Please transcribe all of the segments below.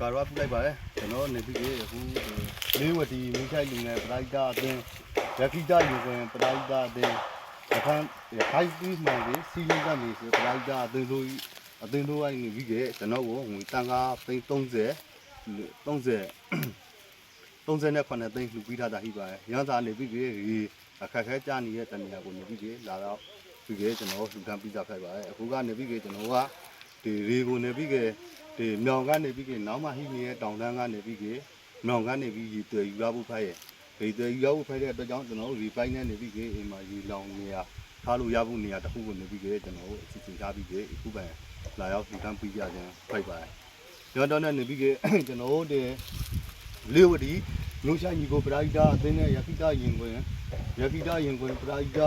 ကာရဝပြလိုက်ပါတယ်ကျွန်တော်နေပြီးကြီးအခုလေးဝတီမိခိုင်လူငယ်ပရိုက်တာအတင်းရခိတာယူခွင်ပရိုက်တာအတင်းရခိုင်ရခိုင်ပြည်မှန်ကြီးစီလီကနေဆိုပရိုက်တာအတင်းတို့အတင်းတို့အိုင်းနေပြီးကြီးကျွန်တော်ကိုငွေတန်ကားသိန်း30 30 39သိန်းလှူပြီးထားတာရှိပါတယ်ရန်စာနေပြီးကြီးအခက်ခဲကြနေတဲ့တနေရာကိုနေပြီးကြီးလာတော့ပြီးကြီးကျွန်တော်လှူဒန်းပြီးသားဖြစ်ပါတယ်အခုကနေပြီးကြီးကျွန်တော်ကဒီရေကိုနေပြီးကြီး ဒီမြောင်ကနေပြီးကြီးနောက်မှဟိနေတဲ့တောင်တန်းကနေပြီးကြီးမြောင်ကနေပြီးရေတွေ့ယူရဖို့ဖိုက်ရဲ့ဒီတွေ့ယူရဖို့ဖိုက်တဲ့အတွက်ကြောင့်ကျွန်တော်တို့ရီပိုင်းနဲ့နေပြီးကြီးအိမ်မှာရေလောင်နေရထားလို့ရဖို့နေရာတစ်ခုကိုနေပြီးကြီးကျွန်တော်တို့အစီအစဉ်ထားပြီးကြီးအခုပဲလာရောက်လှူဒန်းပြီးကြခြင်းဖိုက်ပါတယ်ကျွန်တော်နဲ့နေပြီးကြီးကျွန်တော်တို့ဒီလေးဝတီ မြို့ရှိုင်းကြီးကိုပရာဟိတအသင်းနဲ့ယခိတရင်ခွင်ယခိတရင်ခွင်ပရာဟိတ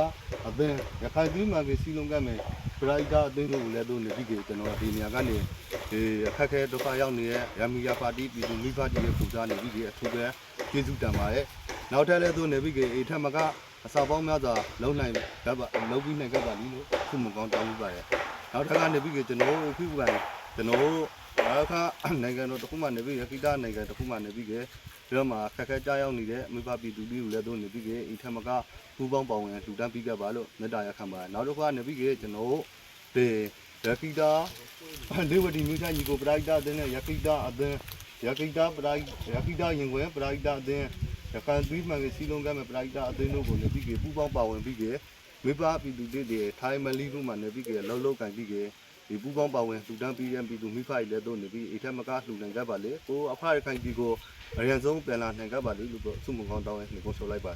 အသင်းရခိုင်ပြည်မှာပဲစီလုံးကမ်းမယ်ပရာဟိတအသင်းတို့ကိုလည်းတို့နေပြီးကြကျွန်တော်ဒီနေရာကနေဒီအခက်ခဲဒုက္ခရောက်နေတဲ့ရမီယာပါတီပြည်သူမိဘတီရဲ့ပူဇာနေပြီးကြအထူးပဲကျေးဇူးတန်ပါတယ်နောက်ထပ်လည်းတို့နေပြီးကြအေထက်မကအစာပေါင်းများစွာလုံနိုင်ကပ်ပါလုံပြီးနိုင်ကပ်ပါလိလို့ခုမကောင်းတောင်းပါရဲ့နောက်ထပ်ကနေပြီးကြကျွန်တော်အခုကကျွန်တော်အခါနိုင်ငံတော်တခုမှနေပြီးရခိတနိုင်ငံတခုမှနေပြီး ကြဒီတော့မှာခက်ခဲကြားရောက်နေတဲ့အမိဘပြည်သူတွေကိုလည်းတို့နေပြီးကြအိမ်ထက်မကပူပေါင်းပါဝင်လှူဒန်းပြီးကြပါလို့မေတ္တာရက်ခံပါတယ်နောက်တစ်ခါနေပြီးကြကျွန်တော်တို့ဒီရခိတာဒေဝတီမြို့ချကြီးကိုပရိုက်တာအသင်းနဲ့ရခိတာအသင်းရခိတာပရိုက်ရခိတာရင်ခွဲပရိုက်တာအသင်းရခိုင်ပြည်မှန်ကစီလုံးကမ်းမဲ့ပရိုက်တာအသင်းတို့ကိုနေပြီးကြပူပေါင်းပါဝင်ပြီးကြမိဘပြည်သူတွေထိုင်းမလီတို့မှနေပြီးကြလှုပ်လှုပ်ကန်ပြီးကြ ဒီပူပေါင်းပါဝင်လှူဒန်းပြီးရင်ပြည်သူမိဖကြီးလည်းတို့နေပြီးအိမ်ထက်မကလှူနိုင်ကြပါလေကိုအဖရခိုင်ပြည်ကိုအရင်ဆုံးပြန်လာနိုင်ကြပါလိမ့်လို့ဆုမကောင်းတောင်းရင်နှုတ်ဆိုလိုက်ပါ